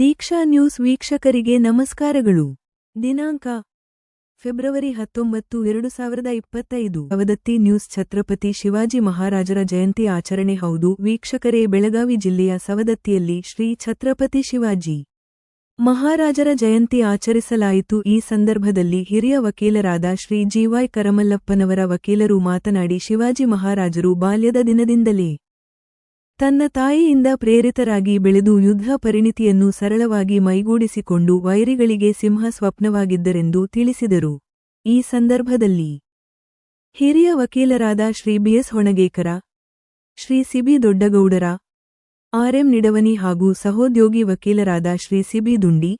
ದೀಕ್ಷಾ news ವೀಕ್ಷಕರಿಗೆ ನಮಸ್ಕಾರಗಳು. ದಿನಾಂಕ, ಫೆಬ್ರವರಿ ಹತ್ತೊಂಬತ್ತು, ಎರಡು ಸಾವಿರದ ಇಪ್ಪತ್ತೈದು. ಅವದತ್ತಿ ನ್ಯೂಸ್ ಛತ್ರಪತಿ ಶಿವಾಜಿ ಮಹಾರಾಜರ ಜಯಂತಿ ಆಚರಣೆ ಹೌದು. ವೀಕ್ಷಕರೇ, ಬೆಳಗಾವಿ ಜಿಲ್ಲೆಯ ಸವದತ್ತಿಯಲ್ಲಿ ಶ್ರೀ ಛತ್ರಪತಿ ಶಿವಾಜಿ ಮಹಾರಾಜರ ಜಯಂತಿ ಆಚರಿಸಲಾಯಿತು. ಈ ಸಂದರ್ಭದಲ್ಲಿ ಹಿರಿಯ ವಕೀಲರಾದ ಶ್ರೀ ಜಿವೈ ಕರಮಲ್ಲಪ್ಪನವರ ವಕೀಲರು ಮಾತನಾಡಿ, ಶಿವಾಜಿ ಮಹಾರಾಜರು ಬಾಲ್ಯದ ದಿನದಿಂದಲೇ ತನ್ನ ತಾಯಿಯಿಂದ ಪ್ರೇರಿತರಾಗಿ ಬೆಳೆದು ಯುದ್ಧ ಪರಿಣಿತಿಯನ್ನು ಸರಳವಾಗಿ ಮೈಗೂಡಿಸಿಕೊಂಡು ವೈರಿಗಳಿಗೆ ಸಿಂಹ ಸ್ವಪ್ನವಾಗಿದ್ದರೆಂದು ತಿಳಿಸಿದರು. ಈ ಸಂದರ್ಭದಲ್ಲಿ ಹಿರಿಯ ವಕೀಲರಾದ Shri BS Honagekar, Shri CB Doddagoudar RM Nidavani ಹಾಗೂ ಸಹೋದ್ಯೋಗಿ ವಕೀಲರಾದ Shri CB Dundi,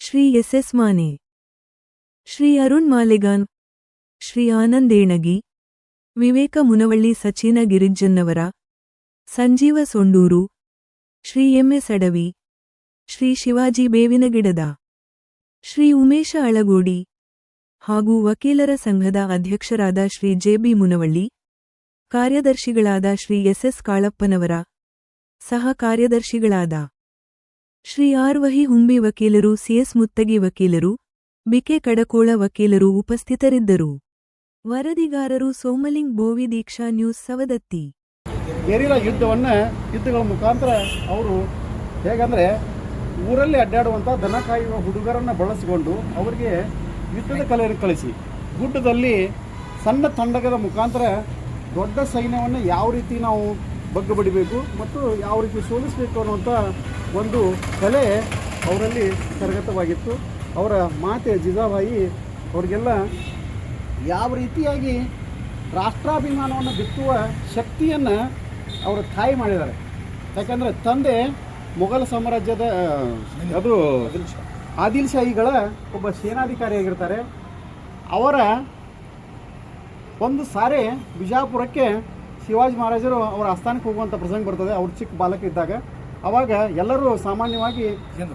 Shri SS Mane, Shri Arun Malegaon, Shri Anandenagi, Vivek Munavalli Sachin Girijjannavar Sanjeev Sonduru, Shri MS Adavi, Shri Shivaji Bevinagidad, Shri Umesh Alagodi ಹಾಗೂ ವಕೀಲರ ಸಂಘದ ಅಧ್ಯಕ್ಷರಾದ Shri JB Munavalli, ಕಾರ್ಯದರ್ಶಿಗಳಾದ Shri S S ಕಾಳಪ್ಪನವರ ಸಹ ಕಾರ್ಯದರ್ಶಿಗಳಾದ ಶ್ರೀ ಆರ್ ವಹಿ ಹುಂಬಿ ವಕೀಲರು ಸಿಎಸ್ ಮುತ್ತಗಿ ವಕೀಲರು ಬಿಕೆ ಕಡಕೋಳ ವಕೀಲರು ಉಪಸ್ಥಿತರಿದ್ದರು. ವರದಿಗಾರರು ಸೋಮಲಿಂಗ್ ಬೋವಿ ದೀಕ್ಷಾ ನ್ಯೂಸ್ ಸವದತ್ತಿ. ಗೆರಿಲ್ಲ ಯುದ್ಧವನ್ನು ಯುದ್ಧಗಳ ಮುಖಾಂತರ ಅವರು ಹೇಗಂದರೆ ಊರಲ್ಲಿ ಅಡ್ಡಾಡುವಂಥ ದನ ಕಾಯುವ ಹುಡುಗರನ್ನು ಬಳಸಿಕೊಂಡು ಅವರಿಗೆ ಯುದ್ಧದ ಕಲೆಯನ್ನು ಕಳಿಸಿ. ಗುಡ್ಡದಲ್ಲಿ ಸಣ್ಣ ತಂಡಗದ ಮುಖಾಂತರ ದೊಡ್ಡ ಸೈನ್ಯವನ್ನು ಯಾವ ರೀತಿ ನಾವು ಬಗ್ಗು ಬಡಿಬೇಕು ಮತ್ತು ಯಾವ ರೀತಿ ಸೋಲಿಸಬೇಕು ಅನ್ನುವಂಥ ಒಂದು ಕಲೆ ಅವರಲ್ಲಿ ಕರಗತವಾಗಿತ್ತು ಅವರ ಮಾತೆ ಜಿಜಾಬಾಯಿ ಅವರಿಗೆಲ್ಲ ಯಾವ ರೀತಿಯಾಗಿ ರಾಷ್ಟ್ರಾಭಿಮಾನವನ್ನು ಬಿತ್ತುವ ಶಕ್ತಿಯನ್ನು ಅವರು ತಾಯಿ ಮಾಡಿದ್ದಾರೆ. ಯಾಕಂದರೆ ತಂದೆ ಮೊಘಲ್ ಸಾಮ್ರಾಜ್ಯದ ಅದು ಆದಿಲ್ ಶಾಹಿಗಳ ಒಬ್ಬ ಸೇನಾಧಿಕಾರಿಯಾಗಿರ್ತಾರೆ ಅವರ ಒಂದು ಸಾರಿ ಬಿಜಾಪುರಕ್ಕೆ ಶಿವಾಜಿ ಮಹಾರಾಜರು ಅವರ ಆಸ್ಥಾನಕ್ಕೆ ಹೋಗುವಂಥ ಪ್ರಸಂಗ ಬರ್ತದೆ. ಅವ್ರು ಚಿಕ್ಕ ಬಾಲಕ ಇದ್ದಾಗ. ಅವಾಗ ಎಲ್ಲರೂ ಸಾಮಾನ್ಯವಾಗಿ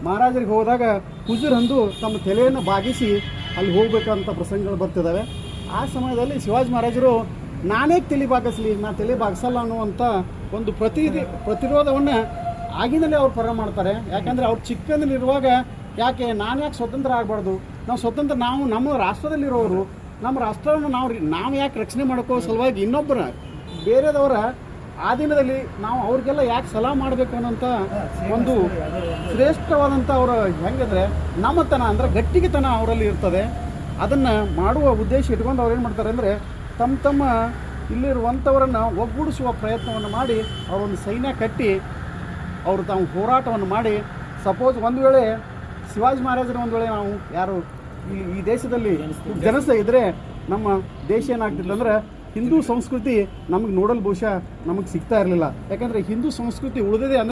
ಮಹಾರಾಜರಿಗೆ ಹೋದಾಗ ಕುಜುರಂದು ತಮ್ಮ ತಲೆಯನ್ನು ಬಾಗಿಸಿ ಅಲ್ಲಿ ಹೋಗ್ಬೇಕಂತ ಪ್ರಸಂಗಗಳು ಬರ್ತಿದ್ದಾವೆ. ಆ ಸಮಯದಲ್ಲಿ ಶಿವಾಜಿ ಮಹಾರಾಜರು ನಾನೇ ತಲೆ ಬಾಗಿಸ್ಲಿ ನಾನು ತಲೆ ಬಾಗಿಸಲ್ಲ ಅನ್ನುವಂಥ ಒಂದು ಪ್ರತಿ ಪ್ರತಿರೋಧವನ್ನು ಆಗಿನಲ್ಲೇ ಅವ್ರು ಪರ ಮಾಡ್ತಾರೆ. ಯಾಕಂದರೆ ಅವ್ರು ಚಿಕ್ಕಂದಲ್ಲಿರುವಾಗ ಯಾಕೆ, ನಾನು ಯಾಕೆ ಸ್ವತಂತ್ರ ಆಗಬಾರ್ದು? ನಾವು ಸ್ವತಂತ್ರ ನಾವು ನಮ್ಮ ರಾಷ್ಟ್ರದಲ್ಲಿರೋರು, ನಮ್ಮ ರಾಷ್ಟ್ರವನ್ನು ನಾವು ನಾವು ಯಾಕೆ ರಕ್ಷಣೆ ಮಾಡ್ಕೋ ಸಲುವಾಗಿ ಇನ್ನೊಬ್ಬರ ಬೇರೆದವರ ಆ ದಿನದಲ್ಲಿ ನಾವು ಅವ್ರಿಗೆಲ್ಲ ಯಾಕೆ ಸಲಹೆ ಮಾಡಬೇಕು ಅನ್ನೋಂಥ ಒಂದು ಶ್ರೇಷ್ಠವಾದಂಥ ಅವರ ಹೆಂಗಂದ್ರೆ ನಮ್ಮತನ ಅಂದರೆ ಗಟ್ಟಿಗೆತನ ಅವರಲ್ಲಿ ಇರ್ತದೆ. ಅದನ್ನು ಮಾಡುವ ಉದ್ದೇಶ ಇಟ್ಕೊಂಡು ಅವ್ರು ಏನು ಮಾಡ್ತಾರೆ ಅಂದರೆ ತಮ್ಮ ತಮ್ಮ ಇಲ್ಲಿರುವಂಥವರನ್ನು ಒಗ್ಗೂಡಿಸುವ ಪ್ರಯತ್ನವನ್ನು ಮಾಡಿ, ಅವರೊಂದು ಸೈನ್ಯ ಕಟ್ಟಿ, ಅವರು ತಾವು ಹೋರಾಟವನ್ನು ಮಾಡಿ ಸಪೋಸ್ ಒಂದು ವೇಳೆ ಶಿವಾಜಿ ಮಹಾರಾಜರ ಒಂದು ವೇಳೆ ನಾವು ಯಾರು ಈ ದೇಶದಲ್ಲಿ ಜನಸ ಇದ್ದರೆ ನಮ್ಮ ದೇಶ ಏನಾಗ್ತಿತ್ತು ಅಂದ್ರೆ ಹಿಂದೂ ಸಂಸ್ಕೃತಿ ನಮಗೆ ನೋಡಲು ಬಹುಶಃ ನಮಗೆ ಸಿಗ್ತಾ ಇರಲಿಲ್ಲ. ಯಾಕಂದರೆ ಹಿಂದೂ ಸಂಸ್ಕೃತಿ ಉಳಿದಿದೆ ಅಂದ್ರೆ